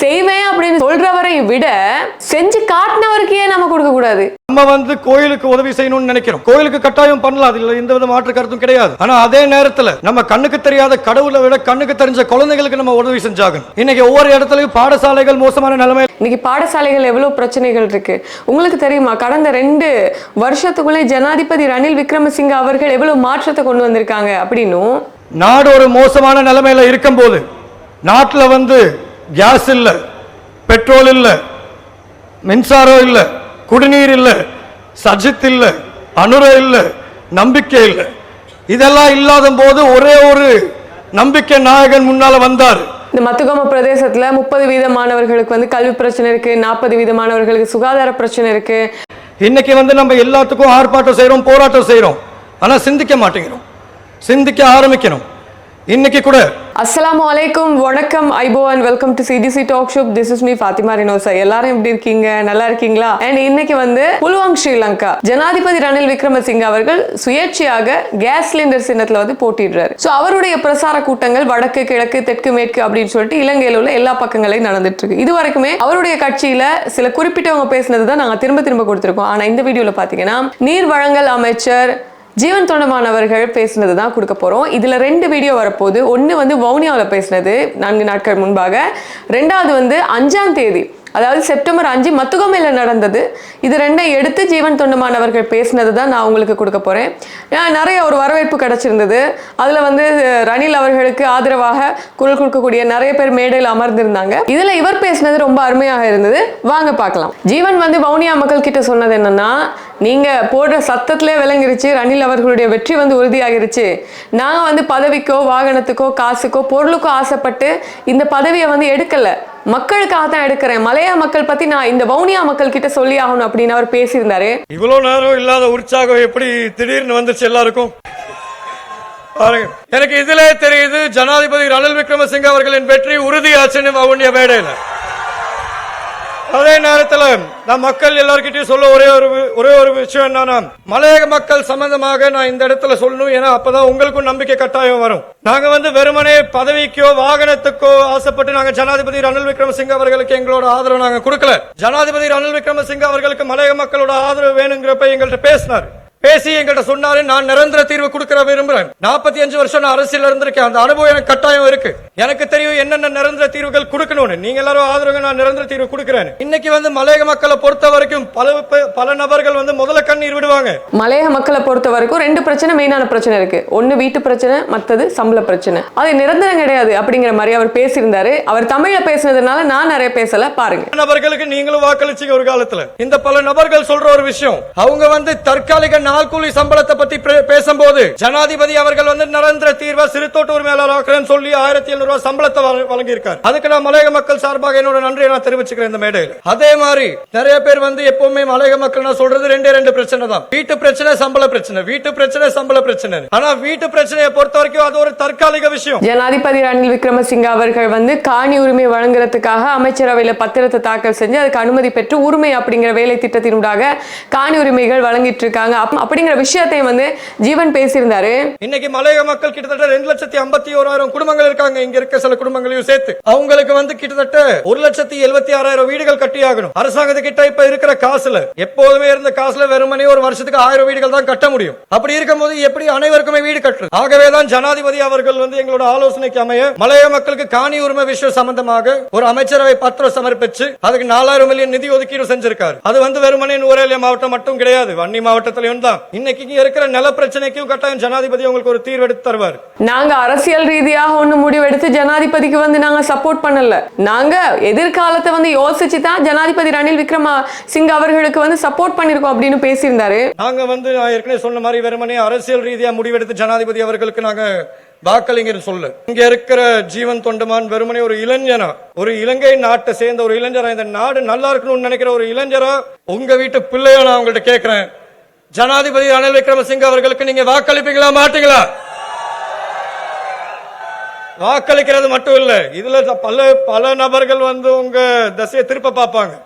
செய்வேன் அப்படின்னு சொல்றவரை விட செஞ்சு காட்டினவருக்கே நம்ம கொடுக்க கூடாது. நம்ம வந்து கோயிலுக்கு உதவி செய்யணும்னு நினைக்கிறோம். கோயிலுக்கு கட்டாயம் பண்ணலாம். அதுல எந்த வித மாற்று கருத்தும் கிடையாது. ஆனா அதே நேரத்துல நம்ம கண்ணுக்கு தெரியாத கடவுளை விட கண்ணுக்கு தெரிஞ்ச குழந்தைகளுக்கு நம்ம உதவி செஞ்சாகணும். இன்னைக்கு ஒவ்வொரு இடத்துலயும் பாடசாலைகள் மோசமான நிலைமை. இன்னைக்கு பாடசாலைகள் எவ்வளவு பிரச்சனைகள் இருக்கு. உங்களுக்கு தெரியுமா கடந்த ரெண்டு வருஷத்துக்குள்ளே ஜனாதிபதி ரணில் விக்ரமசிங்க அவர்கள் எவ்வளவு மாற்றத்தை கொண்டு வந்திருக்காங்க அப்படின்னும் நாடு ஒரு மோசமான நிலைமையில இருக்கும்போது நாட்டுல வந்து கேஸ் இல்ல பெட்ரோல் இல்ல மின்சாரம் இல்ல குடிநீர் இல்ல சஜித் இல்ல அனுர இல்ல நம்பிக்கை இல்ல இதெல்லாம் இல்லாத போது ஒரே ஒரு நம்பிக்கை நாயகன் முன்னால வந்தார் இந்த மத்துகம பிரதேசத்துல முப்பது வீத மாணவர்களுக்கு வந்து கல்வி பிரச்சனை இருக்கு நாற்பது வீத மாணவர்களுக்கு சுகாதார பிரச்சனை இருக்கு. இன்னைக்கு வந்து நம்ம எல்லாத்துக்கும் ஆர்ப்பாட்டம் செய்றோம் போராட்டம் செய்றோம். ஆனா சிந்திக்க மாட்டேங்கிறோம். சிந்திக்க ஆரம்பிக்கணும். இன்னைக்கு கூட அஸ்ஸலாமு அலைக்கும் வணக்கம் ஐபோ and welcome to CDC talk shop this is me Fathima Rinosa எல்லாரும் எப்படி இருக்கீங்க? நல்லா இருக்கீங்களா? அண்ட் இன்னைக்கு வந்து புல்வாங் ஸ்ரீலங்கா. ஜனாதிபதி ரணில் விக்ரமசிங்க அவர்கள் சுயேட்சையாக கேஸ் சிலிண்டர் சின்னத்துல வந்து போட்டிடுறாரு. ஸோ அவருடைய பிரசார கூட்டங்கள் வடக்கு கிழக்கு தெற்கு மேற்கு அப்படின்னு சொல்லிட்டு இலங்கையில் உள்ள எல்லா பக்கங்களையும் நடந்துட்டு இருக்கு. இது வரைக்குமே அவருடைய கட்சியில சில குறிப்பிட்டவங்க பேசினது தான் நாங்கள் திரும்ப திரும்ப கொடுத்துருக்கோம். ஆனா இந்த வீடியோல பாத்தீங்கன்னா நீர் வழங்கல் அமைச்சர் ஜீவன் தொண்டமானவர்கள் பேசினது தான் கொடுக்க போகிறோம் இதில் ரெண்டு வீடியோ வரப்போகுது. ஒன்று வந்து வவுனியாவில் பேசினது நான்கு நாட்கள் முன்பாக. ரெண்டாவது வந்து அஞ்சாம் தேதி அதாவது செப்டம்பர் அஞ்சு மத்துகமையில் நடந்தது. இது ரெண்டையும் எடுத்து ஜீவன் தொண்டமானவர்கள் பேசினது தான் நான் உங்களுக்கு கொடுக்க போகிறேன் நிறைய ஒரு வரவேற்பு கிடச்சிருந்தது. அதில் வந்து ரணில் அவர்களுக்கு ஆதரவாக குரல் கொடுக்கக்கூடிய நிறைய பேர் மேடையில் அமர்ந்திருந்தாங்க. இதில் இவர் பேசினது ரொம்ப அருமையாக இருந்தது. வாங்க பார்க்கலாம். ஜீவன் வந்து வவுனியா மக்கள் கிட்ட சொன்னது என்னன்னா நீங்கள் போடுற சத்தத்திலே விளங்கிருச்சு ரணில் அவர்களுடைய வெற்றி வந்து உறுதியாகிருச்சு. நான் வந்து பதவிக்கோ வாகனத்துக்கோ காசுக்கோ பொருளுக்கோ ஆசைப்பட்டு இந்த பதவியை வந்து எடுக்கலை. மக்களுக்காக தான் எடுக்கிறேன். மலையா மக்கள் பத்தி நான் இந்த வவுனியா மக்கள் கிட்ட சொல்லி ஆகணும் அப்படின்னு அவர் பேசியிருந்தாரு. இவ்வளவு நேரம் இல்லாத உற்சாகம் எப்படி திடீர்னு வந்துச்சு எல்லாருக்கும்? எனக்கு இதிலே தெரியுது ஜனாதிபதி ரணில் விக்ரமசிங்க அவர்களின் வெற்றி உறுதியாச்சுன்னு வவுனியா மேடையில். அதே நேரத்தில் நான் மக்கள் எல்லார்கிட்டையும் சொல்ல ஒரே ஒரு ஒரே ஒரு விஷயம் என்னன்னா மலையக மக்கள் சம்பந்தமாக நான் இந்த இடத்துல சொல்லணும். ஏன்னா அப்பதான் உங்களுக்கும் நம்பிக்கை கட்டாயம் வரும். நாங்க வந்து வெறுமனே பதவிக்கோ வாகனத்துக்கோ ஆசைப்பட்டு நாங்க ஜனாதிபதி ரணில் விக்ரமசிங்க அவர்களுக்கு எங்களோட ஆதரவு நாங்க கொடுக்கல. ஜனாதிபதி ரணில் விக்ரமசிங்க அவர்களுக்கு மலையக மக்களோட ஆதரவு வேணுங்கிறப்ப எங்கள்கிட்ட பேசினார். பேசி எங்கிட்ட சொன்னாரு நான் நிரந்தர தீர்வு கொடுக்கற விரும்புறேன். நாற்பத்தி அஞ்சு வருஷம் நான் அரசியல் இருந்திருக்கேன். அந்த அனுபவம் எனக்கு கட்டாயம் இருக்கு. எனக்கு தெரியும் என்னென்ன நிரந்தர தீர்வுகள் கொடுக்கணும்னு. நீங்க எல்லாரும் ஆதரவு நான் நிரந்தர தீர்வு கொடுக்கிறேன் இன்னைக்கு வந்து மலையக மக்களை பொறுத்த வரைக்கும் பல பல நபர்கள் வந்து முதல்ல கண்ணீர் விடுவாங்க. மலையக மக்களை பொறுத்த வரைக்கும் ரெண்டு பிரச்சனை மெயினான பிரச்சனை இருக்கு. ஒன்னு வீட்டு பிரச்சனை மத்தது சம்பள பிரச்சனை. அது நிரந்தரம் கிடையாது அப்படிங்கிற மாதிரி அவர் பேசியிருந்தாரு. அவர் தமிழ்ல பேசினதுனால நான் நிறைய பேசல. பாருங்க. நபர்களுக்கு நீங்களும் வாக்களிச்சீங்க ஒரு காலத்துல. இந்த பல நபர்கள் சொல்ற ஒரு விஷயம். அவங்க வந்து தற்காலிக நாள்கூலி சம்பளத்தை பத்தி பே- பேசும்போது ஜனாதிபதி அவர்கள் வந்து நரேந்திர தீர்வா சிறுத்தோட்டூர் உரிமையாளர் சொல்லி ஆயிரத்தி எழுநூறு ரூபாய் சம்பளத்தை வழ- வழங்கியிருக்காரு. அதுக்கு நான் மலையக மக்கள் சார்பாக என்னோட நன்றியை நான் தெரிவிச்சுக்கிறேன் இந்த மேடையில். அதே மாதிரி நிறைய பேர் வந்து எப்பவுமே மலையக மக்கள் நான் சொல்றது ரெண்டே ரெண்டு பிரச்சனை தான். வீட்டு பிரச்சனை சம்பள பிரச்சனை. வீட்டு பிரச்சனை சம்பள பிரச்சனை. ஆனா வீட்டு பிரச்சனையை பொறுத்த வரைக்கும் அது ஒரு தற்காலிக விஷயம். ஜனாதிபதி ரணில் விக்ரமசிங்க அவர்கள் வந்து காணி உரிமை வழங்குறதுக்காக அமைச்சரவையில பத்திரத்தை தாக்கல் செஞ்சு அதுக்கு அனுமதி பெற்று உரிமை அப்படிங்கிற வேலை திட்டத்தினூடாக காணி உரிமைகள் வழங்கிட்டு இருக்காங்க. அப்~ அப்படிங்கிற விஷயத்தை வந்து ஜீவன் பேசியிருந்தாரு. இன்னைக்கு மலையக மக்கள் கிட்டத்தட்ட ரெண்டு லட்சத்தி ஐம்பத்தி ஓராயிரம் குடும்பங்கள் இருக்காங்க. இங்க இருக்க சில குடும்பங்களையும் சேர்த்து. அவங்களுக்கு வந்து கிட்டத்தட்ட ஒரு லட்சத்தி எழுபத்தி ஆறாயிரம் வீடுகள் கட்டியாகணும் அரசாங்கத்துக்கிட்ட இப்ப இருக்கிற காசுல எப்போதுமே இருந்த காசுல வெறுமனே ஒரு வருஷத்துக்கு ஆயிரம் வீடுகள் தான் கட்ட முடியும். அப்படி இருக்கும்போது எப்படி அனைவருக்குமே வீடு கட்டுறது ஆகவே தான் ஜனாதிபதி அவர்கள் வந்து எங்களோட ஆலோசனைக்கு அமைய மலையக மக்களுக்கு காணி உரிமை விஷயம் சம்பந்தமாக ஒரு அமைச்சரவை பத்திரம் சமர்ப்பிச்சு அதுக்கு நாலாயிரம் மில்லியன் நிதி ஒதுக்கீடு செஞ்சிருக்காரு. அது வந்து வெறுமனே நூரேலியா மாவட்டம் மட்டும் கிடையாது. வன்னி மாவட்டத்திலையும் தான். இன்னைக்கு இருக்கிற நில பிரச்சனைக்கும் கட்டாயம் ஜனாதிபதி உங்களுக்கு ஒரு தீர்வு எடுத்து தருவார். நாங்க அரசியல் ரீதியாக ஒண்ணு முடிவெடுத்து ஜனாதிபதிக்கு வந்து நாங்க சப்போர்ட் பண்ணல. நாங்க எதிர்காலத்தை வந்து யோசிச்சு தான் ஜனாதிபதி ரணில் விக்ரம சிங் அவர்களுக்கு வந்து சப்போர்ட் பண்ணிருக்கோம் அப்படின்னு பேசியிருந்தாரு. நாங்க வந்து நான் ஏற்கனவே சொன்ன மாதிரி வெறுமனே அரசியல் ரீதியா முடிவெடுத்து ஜனாதிபதி அவர்களுக்கு நாங்க வாக்களிங்கன்னு சொல்ல இங்க இருக்கிற ஜீவன் தொண்டமான் வெறுமனே ஒரு இளைஞனா ஒரு இலங்கை நாட்டை சேர்ந்த ஒரு இளைஞரா இந்த நாடு நல்லா இருக்கணும்னு நினைக்கிற ஒரு இளைஞரா உங்க வீட்டு பிள்ளையா நான் உங்கள்ட்ட கேட்கிறேன் ஜனாதிபதி ரணில் விக்ரமசிங்க அவர்களுக்கு நீங்க வாக்களிப்பீங்களா மாட்டீங்களா? வாக்களிக்கிறது மட்டும் இல்லை. இதுல பல பல நபர்கள் வந்து உங்க தசையை திருப்ப பார்ப்பாங்க.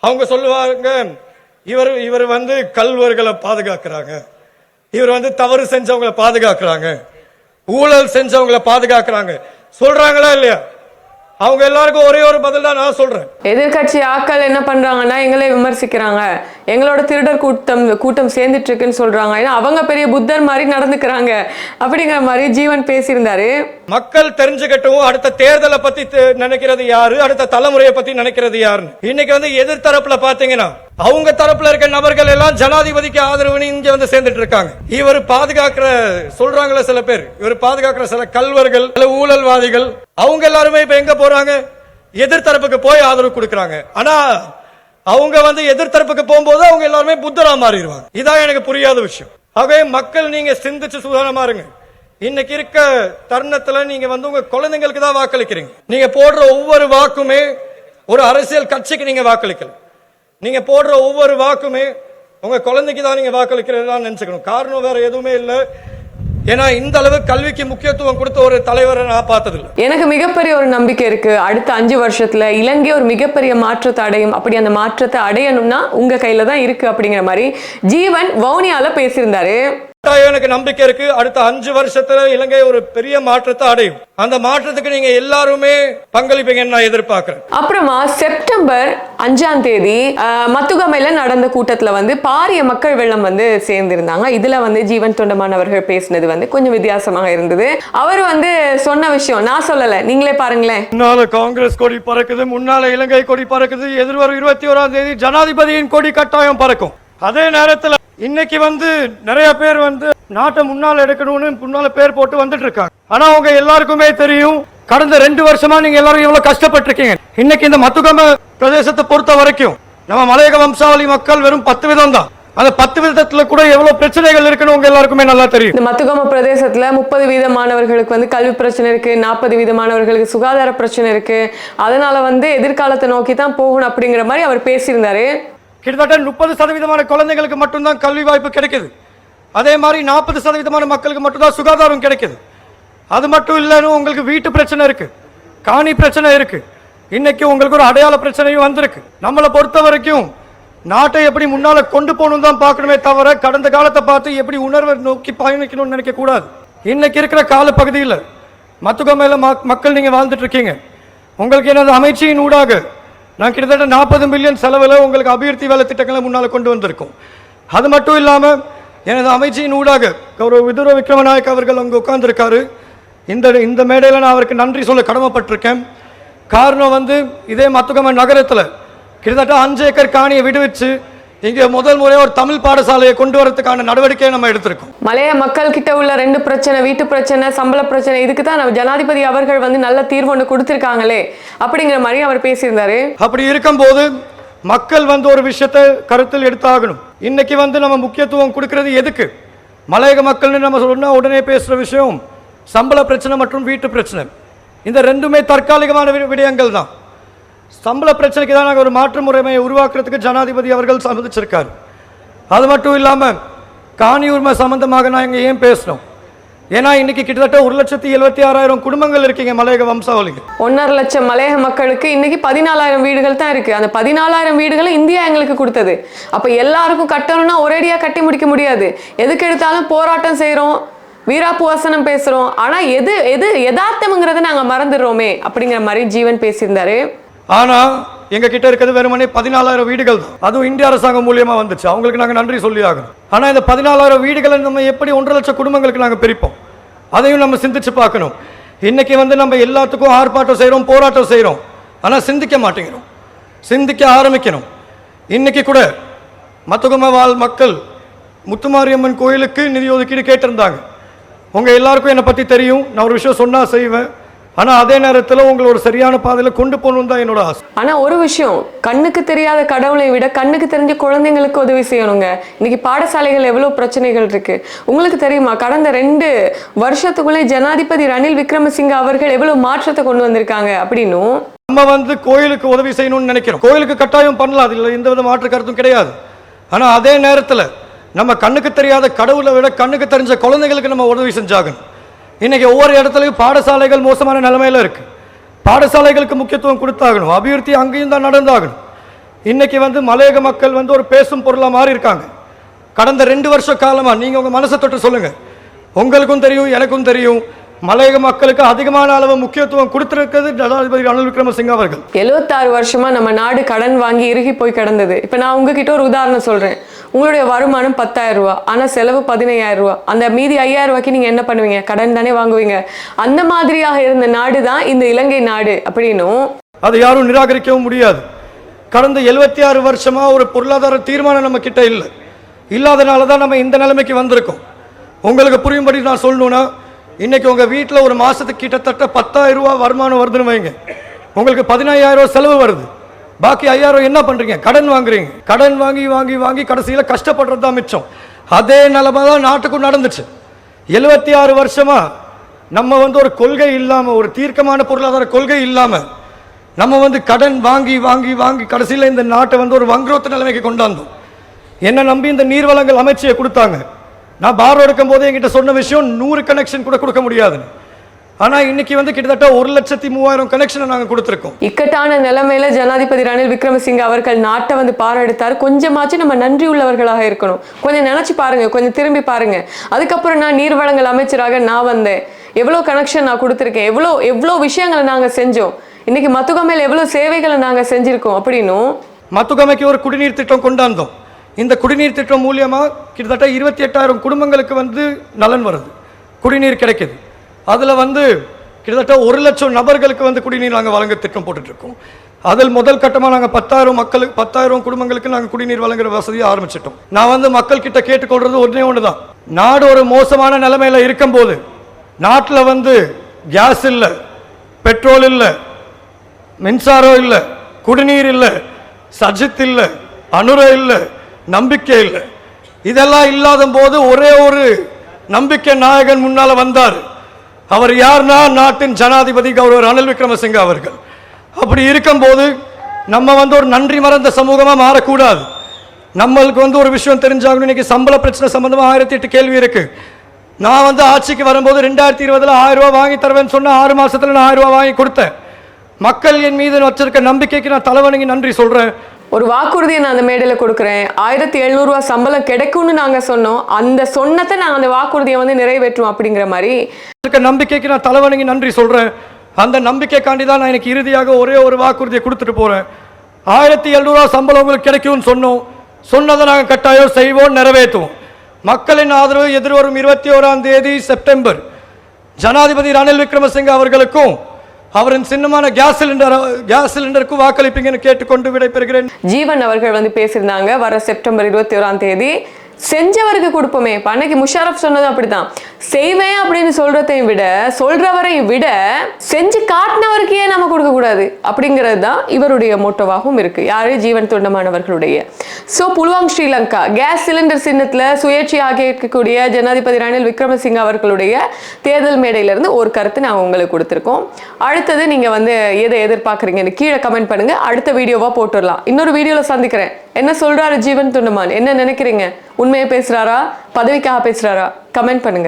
அவங்க சொல்லுவாங்க இவர் இவர் வந்து கல்வர்களை பாதுகாக்கிறாங்க. இவர் வந்து தவறு செஞ்சவங்களை பாதுகாக்கிறாங்க. ஊழல் செஞ்சவங்களை பாதுகாக்கிறாங்க. சொல்றாங்களா இல்லையா? அவங்க எல்லாருக்கும் ஒரே ஒரு பதில் தான் நான் சொல்றேன். எதிர்க்கட்சி ஆட்கள் என்ன பண்றாங்கன்னா எங்களை விமர்சிக்கிறாங்க. எங்களோட திருடர் கூட்டம் கூட்டம் சேர்ந்துட்டு இருக்குன்னு சொல்றாங்க. ஏன்னா அவங்க பெரிய புத்தர் மாதிரி நடந்துக்கிறாங்க. அப்படிங்கிற மாதிரி ஜீவன் பேசியிருந்தாரு. மக்கள் தெரிஞ்சுக்கட்டும் அடுத்த தேர்தலை பத்தி நினைக்கிறது யாரு? அடுத்த தலைமுறையை பத்தி நினைக்கிறது யாருன்னு? இன்னைக்கு வந்து எதிர்த்தரப்புல பாத்தீங்கன்னா அவங்க தரப்புல இருக்க நபர்கள் எல்லாம் ஜனாதிபதிக்கு ஆதரவுன்னு இங்க வந்து சேர்ந்துட்டு இருக்காங்க. இவர் பாதுகாக்கிற சொல்றாங்களே சில பேர். இவர் பாதுகாக்கிற சில கல்வர்கள் சில ஊழல்வாதிகள் அவங்க எல்லாருமே இப்ப எங்க போறாங்க? எதிர்த்தரப்புக்கு போய் ஆதரவு கொடுக்கறாங்க. ஆனா அவங்க வந்து எதிர்த்தரப்புக்கு போகும்போது அவங்க எல்லாருமே புத்தரா மாறிடுவாங்க. இதான் எனக்கு புரியாத விஷயம். ஆகவே மக்கள் நீங்க சிந்திச்சு சுதாரணமா இருங்க. இன்னைக்கு இருக்க தருணத்துல நீங்க வந்து உங்க குழந்தைங்களுக்கு தான் வாக்களிக்கிறீங்க. நீங்க போடுற ஒவ்வொரு வாக்குமே ஒரு அரசியல் கட்சிக்கு நீங்க வாக்களிக்கலாம் நீங்க போடுற ஒவ்வொரு வாக்குமே உங்க குழந்தைக்கு தான் நீங்க வாக்களிக்கிறதா நினைச்சுக்கணும். காரணம் வேற எதுவுமே இல்லை. ஏன்னா இந்த அளவு கல்விக்கு முக்கியத்துவம் கொடுத்த ஒரு தலைவரை நான் பார்த்ததில்லை. எனக்கு மிகப்பெரிய ஒரு நம்பிக்கை இருக்கு. அடுத்த அஞ்சு வருஷத்துல இலங்கை ஒரு மிகப்பெரிய மாற்றத்தை அடையும். அப்படி அந்த மாற்றத்தை அடையணும்னா உங்க கையில தான் இருக்கு அப்படிங்கிற மாதிரி ஜீவன் வவுனியால பேசியிருந்தாரு. எனக்கு நம்பிக்கை இருக்கு. அடுத்த அஞ்சு வருஷத்துல இலங்கை ஒரு பெரிய மாற்றத்தை அடையும். அந்த மாற்றத்துக்கு நீங்க எல்லாருமே பங்களிப்பீங்கன்னு நான் எதிர்பார்க்கிறேன். அப்புறமா செப்டம்பர் அஞ்சாம் தேதி மத்துகமையில நடந்த கூட்டத்துல வந்து பாரிய மக்கள் வெள்ளம் வந்து சேர்ந்திருந்தாங்க. இதுல வந்து ஜீவன் தொண்டமான் அவர்கள் பேசினது வந்து கொஞ்சம் வித்தியாசமாக இருந்தது. அவர் வந்து சொன்ன விஷயம் நான் சொல்லல நீங்களே பாருங்களேன். முன்னால காங்கிரஸ் கொடி பறக்குது முன்னால இலங்கை கொடி பறக்குது எதிர்வரும் இருபத்தி ஓராம் தேதி ஜனாதிபதியின் கொடி கட்டாயம் பறக்கும். அதே நேரத்துல இன்னைக்கு வந்து நிறைய பேர் வந்து நாட்டை முன்னால் எடுக்கணும்னு முன்னால பேர் போட்டு வந்துட்டு இருக்காங்க. ஆனா அவங்க எல்லாருக்குமே தெரியும் கடந்த ரெண்டு வருஷமா நீங்க எல்லாரும் எவ்வளவு கஷ்டப்பட்டிருக்கீங்க. இன்னைக்கு இந்த மத்துகம பிரதேசத்தை பொறுத்த வரைக்கும் நம்ம மலையக வம்சாவளி மக்கள் வெறும் பத்து விதம் தான். அந்த பத்து விதத்துல கூட எவ்வளவு பிரச்சனைகள் இருக்குன்னு உங்க எல்லாருக்குமே நல்லா தெரியும். இந்த மத்துகம பிரதேசத்துல முப்பது வீத மாணவர்களுக்கு வந்து கல்வி பிரச்சனை இருக்கு நாற்பது வீத மாணவர்களுக்கு சுகாதார பிரச்சனை இருக்கு. அதனால வந்து எதிர்காலத்தை நோக்கி தான் போகணும் அப்படிங்கிற மாதிரி அவர் பேசியிருந்தாரு. கிட்டத்தட்ட முப்பது சதவீதமான குழந்தைங்களுக்கு மட்டும்தான் கல்வி வாய்ப்பு கிடைக்குது. அதே மாதிரி நாற்பது சதவீதமான மக்களுக்கு மட்டும்தான் சுகாதாரம் கிடைக்குது. அது மட்டும் இல்லைன்னு உங்களுக்கு வீட்டு பிரச்சனை இருக்கு. காணி பிரச்சனை இருக்கு. இன்னைக்கு உங்களுக்கு ஒரு அடையாள பிரச்சனையும் வந்திருக்கு. நம்மளை பொறுத்த வரைக்கும் நாட்டை எப்படி முன்னால கொண்டு போகணும் தான் பார்க்கணுமே தவிர கடந்த காலத்தை பார்த்து எப்படி உணர்வை நோக்கி பயணிக்கணும்னு நினைக்க கூடாது. இன்னைக்கு இருக்கிற கால பகுதியில் மக் மக்கள் நீங்க வாழ்ந்துட்டு இருக்கீங்க. உங்களுக்கு எனது அமைச்சியின் ஊடாக நான் கிட்டத்தட்ட நாற்பது மில்லியன் செலவில் உங்களுக்கு அபிவிருத்தி வேலை திட்டங்களை முன்னால் கொண்டு வந்திருக்கோம். அது மட்டும் இல்லாமல் எனது அமைச்சியின் ஊடாக கௌரவ விதுர விக்ரமநாயக் அவர்கள் அங்கே உட்காந்துருக்காரு இந்த இந்த மேடையில் நான் அவருக்கு நன்றி சொல்ல கடமைப்பட்டிருக்கேன். காரணம் வந்து இதே மத்துகம நகரத்தில் கிட்டத்தட்ட அஞ்சு ஏக்கர் காணியை விடுவிச்சு இங்கே முதல் முறையாக ஒரு தமிழ் பாடசாலையை கொண்டு வரதுக்கான நடவடிக்கையை நம்ம எடுத்திருக்கோம். மலைய மக்கள் கிட்ட உள்ள ரெண்டு பிரச்சனை வீட்டு பிரச்சனை சம்பள பிரச்சனை இதுக்கு தான் நம்ம ஜனாதிபதி அவர்கள் வந்து நல்ல தீர்வு ஒன்று கொடுத்திருக்காங்களே. அப்படிங்கிற மாதிரி அவர் பேசியிருந்தாரு. அப்படி இருக்கும்போது மக்கள் வந்து ஒரு விஷயத்தை கருத்தில் எடுத்தாகணும். இன்னைக்கு வந்து நம்ம முக்கியத்துவம் கொடுக்கிறது எதுக்கு? மலையக மக்கள்னு நம்ம சொன்னா உடனே பேசுற விஷயம் சம்பள பிரச்சனை மற்றும் வீட்டு பிரச்சனை. இந்த ரெண்டுமே தற்காலிகமான விடயங்கள் தான் சம்பள பிரச்சனைக்கு தான் நாங்கள் ஒரு மாற்று முறைமையை உருவாக்குறதுக்கு ஜனாதிபதி அவர்கள் சம்மதிச்சிருக்காரு. அது மட்டும் இல்லாமல் காணி உரிமை சம்மந்தமாக நான் இங்கே ஏன் பேசுகிறோம் ஏன்னா இன்னைக்கு கிட்டத்தட்ட ஒரு லட்சத்தி எழுபத்தி ஆறாயிரம் குடும்பங்கள் இருக்கீங்க மலையக வம்சாவளிக்கு. ஒன்றரை லட்சம் மலையக மக்களுக்கு இன்னைக்கு பதினாலாயிரம் வீடுகள் தான் இருக்கு. அந்த பதினாலாயிரம் வீடுகளை இந்தியா எங்களுக்கு கொடுத்தது. அப்ப எல்லாருக்கும் கட்டணும்னா ஒரேடியா கட்டி முடிக்க முடியாது. எதுக்கு எடுத்தாலும் போராட்டம் செய்யறோம் வீராப்பு வசனம் பேசுறோம். ஆனா எது எது யதார்த்தம்ங்கிறத நாங்க மறந்துடுறோமே அப்படிங்கிற மாதிரி ஜீவன் பேசியிருந்தாரு. ஆனா எங்க கிட்ட இருக்கிறது வெறுமனே பதினாலாயிரம் வீடுகள் தான். அதுவும் இந்திய அரசாங்கம் மூலியமா வந்துச்சு. அவங்களுக்கு நாங்க நன்றி சொல்லி ஆகணும். ஆனா இந்த பதினாலாயிரம் வீடுகளை நம்ம எப்படி ஒன்றரை லட்சம் குடும்பங்களுக்கு நாங்க பிரிப்போம்? அதையும் நம்ம சிந்திச்சு பார்க்கணும். இன்னைக்கு வந்து நம்ம எல்லாத்துக்கும் ஆர்ப்பாட்டம் செய்கிறோம் போராட்டம் செய்கிறோம் ஆனா சிந்திக்க மாட்டேங்கிறோம். சிந்திக்க ஆரம்பிக்கணும். இன்னைக்கு கூட மத்துகும வாழ் மக்கள் முத்துமாரியம்மன் கோயிலுக்கு நிதி ஒதுக்கீடு கேட்டிருந்தாங்க. உங்க எல்லாருக்கும் என்னை பத்தி தெரியும். நான் ஒரு விஷயம் சொன்னா செய்வேன். ஆனா அதே நேரத்தில் உங்களை ஒரு சரியான பாதையில கொண்டு போகணும் தான் என்னோட ஆசை. ஆனா ஒரு விஷயம் கண்ணுக்கு தெரியாத கடவுளை விட கண்ணுக்கு தெரிஞ்ச குழந்தைங்களுக்கு உதவி செய்யணுங்க. இன்னைக்கு பாடசாலைகள் எவ்வளவு பிரச்சனைகள் இருக்கு. உங்களுக்கு தெரியுமா கடந்த ரெண்டு வருஷத்துக்குள்ளே ஜனாதிபதி ரணில் விக்ரமசிங்க அவர்கள் எவ்வளவு மாற்றத்தை கொண்டு வந்திருக்காங்க அப்படின்னும் நம்ம வந்து கோயிலுக்கு உதவி செய்யணும்னு நினைக்கிறோம். கோயிலுக்கு கட்டாயம் பண்ணலாம். அதில் எந்த வித மாற்று கருத்தும் கிடையாது. ஆனா அதே நேரத்தில் நம்ம கண்ணுக்கு தெரியாத கடவுளை விட கண்ணுக்கு தெரிஞ்ச குழந்தைகளுக்கு நம்ம உதவி செஞ்சாகணும். இன்னைக்கு ஒவ்வொரு இடத்துலையும் பாடசாலைகள் மோசமான நிலைமையில் இருக்கு. பாடசாலைகளுக்கு முக்கியத்துவம் கொடுத்தாகணும். அபிவிருத்தி அங்கேயும் தான் நடந்தாகணும். இன்னைக்கு வந்து மலையக மக்கள் வந்து ஒரு பேசும் பொருளாக மாறி இருக்காங்க. கடந்த ரெண்டு வருஷ காலமாக நீங்கள் உங்கள் மனசை தொட்டு சொல்லுங்கள் உங்களுக்கும் தெரியும் எனக்கும் தெரியும். மலையக மக்களுக்கு அதிகமான அளவு முக்கியத்துவம் கொடுத்திருக்கிறது ஜனாதிபதி ரணில் விக்ரமசிங்க அவர்கள். எழுபத்தாறு வருஷமா நம்ம நாடு கடன் வாங்கி இறுகி போய் கிடந்தது. இப்ப நான் உங்ககிட்ட ஒரு உதாரணம் சொல்றேன். உங்களுடைய வருமானம் பத்தாயிரம் ரூபாய் ஆனா செலவு பதினையாயிரம் ரூபாய் அந்த மீதி ஐயாயிரம் ரூபாய்க்கு நீங்க என்ன பண்ணுவீங்க? கடன் தானே வாங்குவீங்க. அந்த மாதிரியாக இருந்த நாடு தான் இந்த இலங்கை நாடு அப்படின்னும். அதை யாரும் நிராகரிக்கவும் முடியாது. கடந்த எழுபத்தி ஆறு வருஷமா ஒரு பொருளாதார தீர்மானம் நம்ம கிட்ட இல்லை. இல்லாதனால தான் நம்ம இந்த நிலைமைக்கு வந்திருக்கோம். உங்களுக்கு புரியும்படி நான் சொல்லணும்னா இன்னைக்கு உங்க வீட்டில் ஒரு மாசத்துக்கு கிட்டத்தட்ட பத்தாயிரம் ரூபா வருமானம் வருதுன்னு வைங்க. உங்களுக்கு பதினாயிரம் ரூபா செலவு வருது. பாக்கி ஐயாயிரம் என்ன பண்றீங்க? கடன் வாங்குறீங்க. கடன் வாங்கி வாங்கி வாங்கி கடைசியில் கஷ்டப்படுறது தான் மிச்சம். அதே நிலமை தான் நாட்டுக்கும் நடந்துச்சு. எழுபத்தி ஆறு வருஷமா நம்ம வந்து ஒரு கொள்கை இல்லாமல் ஒரு தீர்க்கமான பொருளாதார கொள்கை இல்லாமல் நம்ம வந்து கடன் வாங்கி வாங்கி வாங்கி கடைசியில் இந்த நாட்டை வந்து ஒரு வங்குரோத்த நிலைமைக்கு கொண்டாந்தோம். என்ன நம்பி இந்த நீர்வளங்கள் அமைச்சியை கொடுத்தாங்க. நான் பாரோ எடுக்கும் போது என்கிட்ட சொன்ன விஷயம் நூறு கனெக்ஷன் கூட கொடுக்க முடியாதுன்னு. ஆனால் இன்னைக்கு வந்து கிட்டத்தட்ட ஒரு லட்சத்தி மூவாயிரம் கனெக்ஷனை நாங்கள் கொடுத்துருக்கோம். இக்கட்டான நிலைமையில ஜனாதிபதி ரணில் விக்ரமசிங்க அவர்கள் நாட்டை வந்து பாரெடுத்தார் கொஞ்சமாச்சும் நம்ம நன்றி உள்ளவர்களாக இருக்கணும். கொஞ்சம் நினைச்சு பாருங்க கொஞ்சம் திரும்பி பாருங்க. அதுக்கப்புறம் நான் நீர்வளங்கள் அமைச்சராக நான் வந்தேன். எவ்வளோ கனெக்ஷன் நான் கொடுத்துருக்கேன். எவ்வளோ எவ்வளோ விஷயங்களை நாங்கள் செஞ்சோம். இன்னைக்கு மத்துகமையில் எவ்வளோ சேவைகளை நாங்கள் செஞ்சிருக்கோம் அப்படின்னும் மத்துகமைக்கு ஒரு குடிநீர் திட்டம் கொண்டாந்தோம். இந்த குடிநீர் திட்டம் மூலியமாக கிட்டத்தட்ட இருபத்தி எட்டாயிரம் குடும்பங்களுக்கு வந்து நலன் வருது. குடிநீர் கிடைக்குது. அதில் வந்து கிட்டத்தட்ட ஒரு லட்சம் நபர்களுக்கு வந்து குடிநீர் நாங்கள் வழங்க திட்டம் போட்டுட்ருக்கோம். அதில் முதல் கட்டமாக நாங்கள் பத்தாயிரம் மக்களுக்கு பத்தாயிரம் குடும்பங்களுக்கு நாங்கள் குடிநீர் வழங்குற வசதியை ஆரம்பிச்சிட்டோம். நான் வந்து மக்கள் கிட்ட கேட்டுக்கொள்றது ஒன்றே ஒன்று தான் நாடு ஒரு மோசமான நிலைமையில் இருக்கும்போது நாட்டில் வந்து கேஸ் இல்லை பெட்ரோல் இல்லை மின்சாரம் இல்லை குடிநீர் இல்லை சஜித் இல்லை அனுர இல்லை நம்பிக்கை இல்லை. இதெல்லாம் இல்லாத போது ஒரே ஒரு நம்பிக்கை நாயகன் முன்னால் வந்தார். அவர் யார்னா நாட்டின் ஜனாதிபதி கௌரவர் ரணில் விக்ரமசிங்க அவர்கள். அப்படி இருக்கும்போது நம்ம வந்து ஒரு நன்றி மறந்த சமூகமாக மாறக்கூடாது. நம்மளுக்கு வந்து ஒரு விஷயம் தெரிஞ்சாகணும். இன்னைக்கு சம்பள பிரச்சனை சம்பந்தமாக ஆயிரத்தி எட்டு கேள்வி இருக்கு. நான் வந்து ஆட்சிக்கு வரும்போது ரெண்டாயிரத்தி இருபதுல ஆயிரம் ரூபா வாங்கி தருவேன்னு சொன்ன ஆறு மாசத்துல நான் ஆயிரம் ரூபா வாங்கி கொடுத்தேன். மக்கள் என் மீது வச்சிருக்க நம்பிக்கைக்கு நான் தலைவனுக்கு நன்றி சொல்றேன். ஒரு வாக்குறுதியை நான் அந்த மேடையில் கொடுக்குறேன். ஆயிரத்தி எழுநூறுவா சம்பளம் கிடைக்கும்னு நாங்கள் சொன்னோம். அந்த சொன்னத்தை நாங்கள் அந்த வாக்குறுதியை வந்து நிறைவேற்றுவோம் அப்படிங்கிற மாதிரி. இருக்க நம்பிக்கைக்கு நான் தலைவணங்கி நன்றி சொல்கிறேன் அந்த நம்பிக்கைக்காண்டி தான் நான் எனக்கு இறுதியாக ஒரே ஒரு வாக்குறுதியை கொடுத்துட்டு போகிறேன் ஆயிரத்தி எழுநூறுவா சம்பளம் உங்களுக்கு கிடைக்கும்னு சொன்னோம். சொன்னதை நாங்கள் கட்டாயம் செய்வோம் நிறைவேற்றுவோம். மக்களின் ஆதரவு எதிர்வரும் இருபத்தி ஓராம் தேதி செப்டம்பர். ஜனாதிபதி ரணில் விக்ரமசிங்க அவர்களுக்கும் அவரின் சின்னமான கேஸ் சிலிண்டர் கேஸ் சிலிண்டருக்கு வாக்களிப்பீங்கன்னு கேட்டுக்கொண்டு விடைபெறுகிறேன். ஜீவன் அவர்கள் வந்து பேசியிருந்தாங்க. வர செப்டம்பர் இருபத்தி ஓராம் தேதி செஞ்சவருக்கு கொடுப்போமே. அன்னைக்கு முஷாரப் சொன்னதும் அப்படிதான் செய்வேன் அப்படின்னு சொல்றதையும் விட சொல்றவரையும் விட செஞ்சு காட்டினவருக்கு ஏன் நம்ம கொடுக்கக்கூடாது. அப்படிங்கிறது தான் இவருடைய மோட்டோவாகவும் இருக்கு. யாரு? ஜீவன் தொண்டமானவர்களுடைய. ஸோ புல்வாங் ஸ்ரீலங்கா கேஸ் சிலிண்டர் சின்னத்தில் சுயேட்சையாக இருக்கக்கூடிய ஜனாதிபதி ரணில் விக்ரமசிங்க அவர்களுடைய தேர்தல் மேடையிலிருந்து ஒரு கருத்து நாங்கள் உங்களுக்கு கொடுத்துருக்கோம். அடுத்தது நீங்க வந்து எதை எதிர்பார்க்குறீங்கன்னு கீழே கமெண்ட் பண்ணுங்க. அடுத்த வீடியோவா போட்டுடலாம். இன்னொரு வீடியோவில் சந்திக்கிறேன். என்ன சொல்கிறாரு ஜீவன் துண்டமான்? என்ன நினைக்கிறீங்க? உண்மையை பேசுறாரா? பதவிக்காக பேசுறாரா? கமெண்ட் பண்ணுங்க.